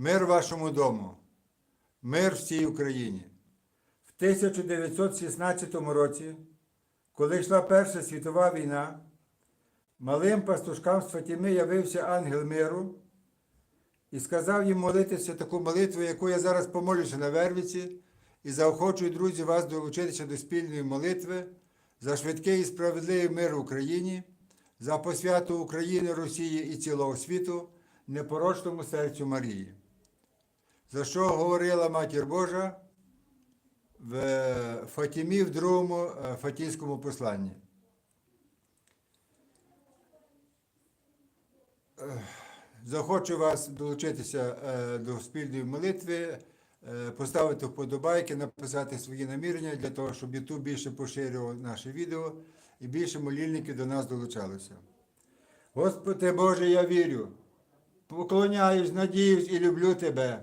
Мир вашому дому, мир всій Україні. В 1916 році, коли йшла Перша світова війна, малим пастушкам з Фатіми явився ангел миру і сказав їм молитися таку молитву, яку я зараз помолюся на Вервіці, і заохочую, друзі, вас долучитися до спільної молитви за швидкий і справедливий мир в Україні, за посвяту України, Росії і цілого світу, непорочному серцю Марії. За що говорила Матір Божа в Фатімі в другому е, Фатінському посланні. Захочу вас долучитися е, до спільної молитви, е, поставити вподобайки, написати свої намірення для того, щоб YouTube більше поширював наше відео і більше молільників до нас долучалося. Господи Боже, я вірю, поклоняюсь, надіюсь і люблю Тебе.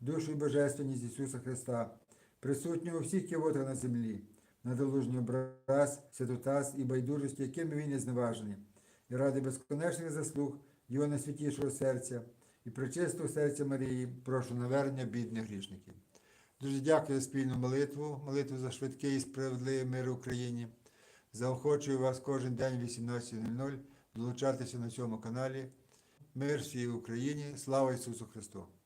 душу і божественність Ісуса Христа, присутнього у всіх кивотах на землі, на долужній образ, святотаз і байдужості, якими він є зневажений, і ради безконечних заслуг Його найсвятішого серця і причистого серця Марії, прошу навернення бідних грішників. Дуже дякую за спільну молитву, молитву за швидкий і справедливий мир в Україні. Заохочую вас кожен день в 18.00 долучатися на цьому каналі. Мир всій Україні. Слава Ісусу Христу!